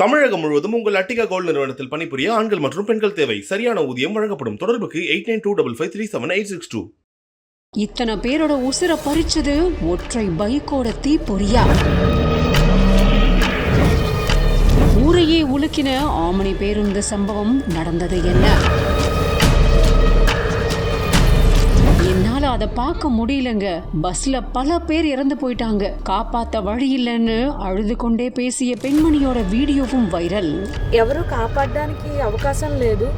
தமிழகம் முழுவதும் உங்கள் அட்டிகா கோல்டு நிறுவனத்தில் பணிபுரிய ஆண்கள் மற்றும் பெண்கள் தேவை. சரியான ஊதியம் வழங்கப்படும். தொடர்புக்கு eight nine two double five three seven eight six two. இத்தனை பேரோட உசிர பறிச்சது ஒற்றை பைக்கோட தீப்பொறியா? ஊரையே உலுக்கின ஆமணி பேருந்து சம்பவம் நடந்தது என்ன? என்னால அதை பார்க்க முடியலங்க பஸ்ல பல பேர் இறந்து போயிட்டாங்க காப்பாத்த வழி இல்லைன்னு அழுது கொண்டே பேசிய பெண்மணியோட வீடியோவும் வைரல் ఎవరు కాపాడడానికి అవకాశం లేదు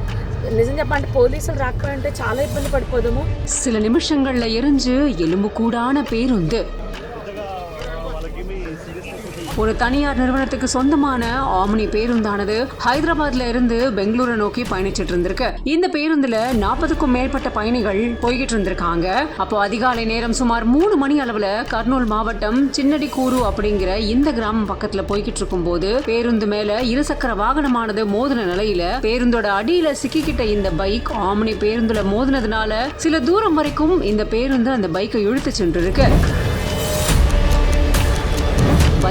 నిజం చెప్పంటే పోలీసులు రాకపోయింటే చాలా ఇబ్బంది పడిపోదాము சில நிமிஷங்கள்ல எரிஞ்சு எலும்பு கூடான பேருந்து ஒரு தனியார் நிறுவனத்துக்கு சொந்தமான ஆம்னி பேருந்தானது ஹைதராபாத்ல இருந்து பெங்களூரை நோக்கி பயணிச்சிட்டு இருந்திருக்கு. இந்த பேருந்துல நாற்பதுக்கும் மேற்பட்ட பயணிகள் போய்கிட்டு இருந்திருக்காங்க. அப்போ அதிகாலை நேரம் சுமார் மூணு மணி அளவுல கர்னூல் மாவட்டம் சின்னடிக்கூரு அப்படிங்கிற இந்த கிராமம் பக்கத்துல போய்கிட்டு இருக்கும்போது பேருந்து மேல இருசக்கர வாகனமானது மோதின நிலையில பேருந்தோட அடியில சிக்கிக்கிட்ட இந்த பைக் ஆம்னி பேருந்துல மோதினதுனால சில தூரம் வரைக்கும் இந்த பேருந்து அந்த பைக்கை இழுத்து சென்று இருக்கு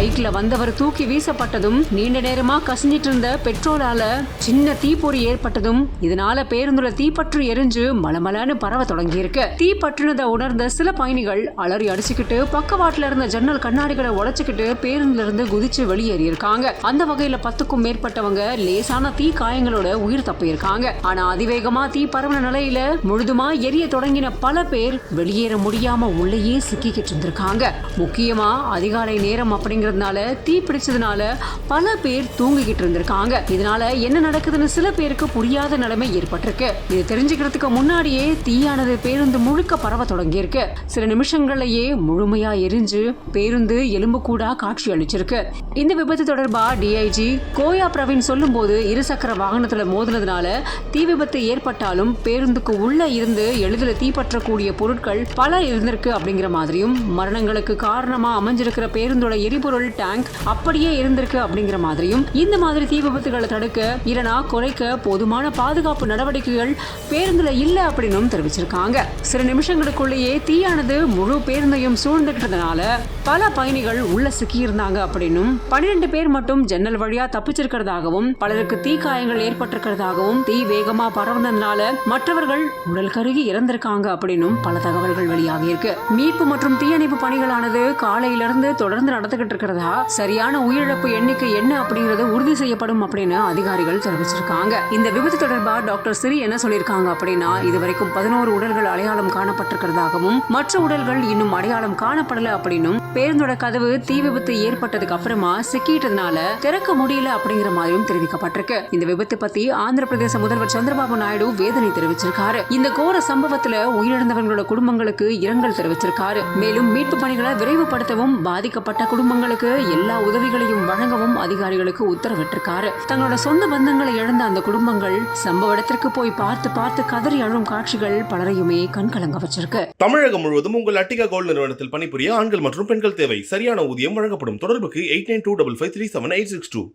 பைக்ல வந்தவர் தூக்கி வீசப்பட்டதும் நீண்ட நேரமா கசிஞ்சிட்டு இருந்த பெட்ரோலால சின்ன தீப்பொறி ஏற்பட்டதும் இதனால பேருந்துல தீப்பற்று எரிஞ்சு மலமலான்னு பரவ தொடங்கி இருக்கு தீப்பற்றுனதை உணர்ந்த சில பயணிகள் அலறி அடிச்சுக்கிட்டு பக்கவாட்டுல இருந்த ஜன்னல் கண்ணாடிகளை உடைச்சுக்கிட்டு பேருந்துல இருந்து குதிச்சு வெளியேறி இருக்காங்க அந்த வகையில பத்துக்கும் மேற்பட்டவங்க லேசான தீ காயங்களோட உயிர் தப்பியிருக்காங்க. ஆனா அதிவேகமா தீ பரவன நிலையில முழுதுமா எரிய தொடங்கின பல பேர் வெளியேற முடியாம உள்ளேயே சிக்கிக்கிட்டு இருந்திருக்காங்க. முக்கியமா அதிகாலை நேரம் அப்படிங்கிற இருக்கிறதுனால தீ பிடிச்சதுனால பல பேர் தூங்கிக்கிட்டு இருந்திருக்காங்க. இதனால என்ன நடக்குதுன்னு சில பேருக்கு புரியாத நிலைமை ஏற்பட்டிருக்கு. இது தெரிஞ்சுக்கிறதுக்கு முன்னாடியே தீயானது பேருந்து முழுக்க பரவ தொடங்கியிருக்கு. சில நிமிஷங்களையே முழுமையா எரிஞ்சு பேருந்து எலும்பு கூடா காட்சி அளிச்சிருக்கு. இந்த விபத்து தொடர்பா டிஐஜி கோயா பிரவீன் சொல்லும்போது இருசக்கர வாகனத்துல மோதினதுனால தீ விபத்து ஏற்பட்டாலும் பேருந்துக்கு உள்ள இருந்து எளிதில் தீப்பற்றக்கூடிய பொருட்கள் பல இருந்திருக்கு அப்படிங்கிற மாதிரியும் மரணங்களுக்கு காரணமா அமைஞ்சிருக்கிற பேருந்தோட எரிபொருள் டேங்க் அப்படியே இருந்திருக்கு அப்படிங்கிற மாதிரியும் இந்த மாதிரி தீ விபத்துகளை தடுக்க இல்லனா குறைக்க போதுமான பாதுகாப்பு நடவடிக்கைகள் பேருந்துல இல்லை அப்படின்னும் தெரிவிச்சிருக்காங்க. சில நிமிஷங்களுக்குள்ளேயே தீயானது முழு பேருந்தையும் சூழ்ந்துகிட்டதுனால பல பயணிகள் உள்ள சிக்கியிருந்தாங்க அப்படின்னும் பன்னிரெண்டு பேர் மட்டும் ஜன்னல் வழியா தப்பிச்சிருக்கிறதாகவும் பலருக்கு தீ காயங்கள் ஏற்பட்டிருக்கிறதாகவும் தீ வேகமா பரவுனதுனால மற்றவர்கள் உடல் கருகி இறந்திருக்காங்க அப்படின்னும் பல தகவல்கள் வெளியாகியிருக்கு. மீட்பு மற்றும் தீயணைப்பு பணிகளானது காலையிலிருந்து தொடர்ந்து நடந்துகிட்டு இருக்கிறது சரியான உயிரிழப்பு எண்ணிக்கை என்ன அப்படிங்கிறது உறுதி செய்யப்படும் அப்படின்னு அதிகாரிகள் தெரிவிச்சிருக்காங்க. இந்த விபத்து தொடர்பா டாக்டர் சிறி என்ன சொல்லியிருக்காங்க அப்படின்னா இதுவரைக்கும் பதினோரு உடல்கள் அடையாளம் காணப்பட்டிருக்கிறதாகவும் மற்ற உடல்கள் இன்னும் அடையாளம் காணப்படல அப்படின்னும் பேருந்தோட கதவு தீ விபத்து ஏற்பட்டதுக்கு அப்புறமா சிக்கிட்டதுனால திறக்க முடியல அப்படிங்கிற மாதிரியும் தெரிவிக்கப்பட்டிருக்கு. இந்த விபத்து பத்தி ஆந்திர பிரதேச முதல்வர் சந்திரபாபு நாயுடு வேதனை தெரிவிச்சிருக்காரு. இந்த கோர சம்பவத்துல உயிரிழந்தவர்களோட குடும்பங்களுக்கு இரங்கல் தெரிவிச்சிருக்காரு. மேலும் மீட்பு பணிகளை விரைவுபடுத்தவும் பாதிக்கப்பட்ட குடும்பங்களுக்கு எல்லா உதவிகளையும் வழங்கவும் அதிகாரிகளுக்கு உத்தரவிட்டிருக்காரு. தங்களோட சொந்த பந்தங்களை இழந்த அந்த குடும்பங்கள் சம்பவ இடத்திற்கு போய் பார்த்து பார்த்து கதறி அழும் காட்சிகள் பலரையுமே கண்கலங்க வச்சிருக்கு. தமிழகம் முழுவதும் உங்கள் அட்டிகா கோல்டு நிறுவனத்தில் பணிபுரிய ஆண்கள் மற்றும் பெண்கள் தேவை. சரியான ஊதியம் வழங்கப்படும். தொடர்புக்கு eight nine two double five three seven eight six two.